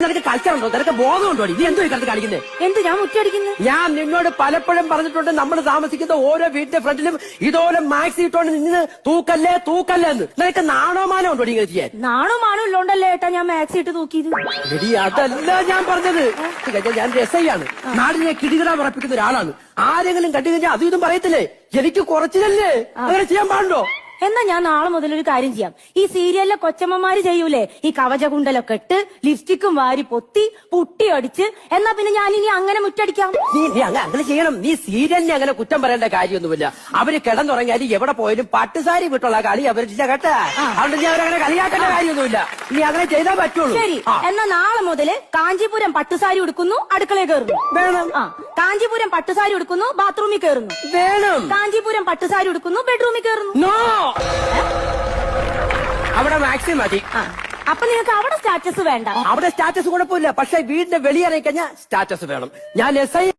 നിനക്ക് കളിക്കാറുണ്ടോ നിനക്ക് ബോധമുണ്ടോ നീ എന്തോ ഈ കളി കാണിക്കുന്നത് എന്ത് ഞാൻ മുറ്റടിക്കുന്നത് ഞാൻ നിന്നോട് പലപ്പോഴും പറഞ്ഞിട്ടുണ്ട് നമ്മൾ താമസിക്കുന്ന ഓരോ വീടിന്റെ ഫ്രണ്ടിലും ഇതോലെ മാക്സി ഇട്ടോണ്ട് നിന്ന് തൂക്കല്ലേ തൂക്കല്ലേ എന്ന്. നിനക്ക് നാണോമാനം ഉണ്ടോ ഇങ്ങനെ ചെയ്യാൻ? നാണോ മാണോ ഉള്ളോണ്ടല്ലേ ഏട്ടാ ഞാൻ മാക്സി ഇട്ട് തൂക്കിയത്? എടി അതല്ല ഞാൻ പറഞ്ഞത്. ഞാൻ രസയാണ് നാടിനെ കിടികിട ഉറപ്പിക്കുന്ന ഒരാളാണ്. ആരെങ്കിലും കണ്ടു കഴിഞ്ഞാൽ അതും ഇതും പറയത്തില്ലേ? എനിക്ക് കുറച്ചില്ലല്ലേ അങ്ങനെ ചെയ്യാൻ പാടുണ്ടോ? എന്നാ ഞാൻ നാളെ മുതൽ ഒരു കാര്യം ചെയ്യാം. ഈ സീരിയലിലെ കൊച്ചമ്മമാര് ചെയ്യൂലേ? ഈ കവചകുണ്ടലൊക്കെ ഇട്ട് ലിപ്സ്റ്റിക്കും വാരി പൊത്തി പുട്ടി അടിച്ച് എന്നാ പിന്നെ ഞാൻ ഇനി അങ്ങനെ മുറ്റടിക്കാം? നീ നീ അങ്ങനെ അങ്ങനെ ചെയ്യണം. നീ സീരിയലിനെ അങ്ങനെ കുറ്റം പറയേണ്ട കാര്യമൊന്നുമില്ല. അവർ കിടന്നുറങ്ങിയാലും എവിടെ പോയാലും പട്ടുസാരി വിട്ടുള്ള കളി അവരില്ല കേട്ടാ. അതുകൊണ്ട് നീ അവരങ്ങനെ കളിയാക്കേണ്ട കാര്യമൊന്നുമില്ല. നീ അങ്ങനെ ചെയ്താൽ പറ്റുള്ളൂ. ശരി. ആ, എന്നാ നാളെ മുതൽ കാഞ്ചീപുരം പട്ടുസാരി ഉടുക്കുന്നു അടുക്കളയിൽ കയറുന്നു. വേണം. ആ. കാഞ്ചീപുരം പട്ടുസാരി എടുക്കുന്നു ബാത്റൂമിൽ കയറുന്നു. വേണം. കാഞ്ചിപുരം പട്ടുസാരി എടുക്കുന്നു ബെഡ്റൂമിൽ കയറുന്നു. നോ. അവിടെ മാക്സിമം മതി. ആ. അപ്പൊ നിങ്ങൾക്ക് അവിടെ സ്റ്റാറ്റസ് വേണ്ട. അവിടെ സ്റ്റാറ്റസ് കുഴപ്പമില്ല. പക്ഷെ വീടിന്റെ വെളിയിറങ്ങി കഴിഞ്ഞാൽ സ്റ്റാറ്റസ് വേണം. ഞാൻ എസ് ഐ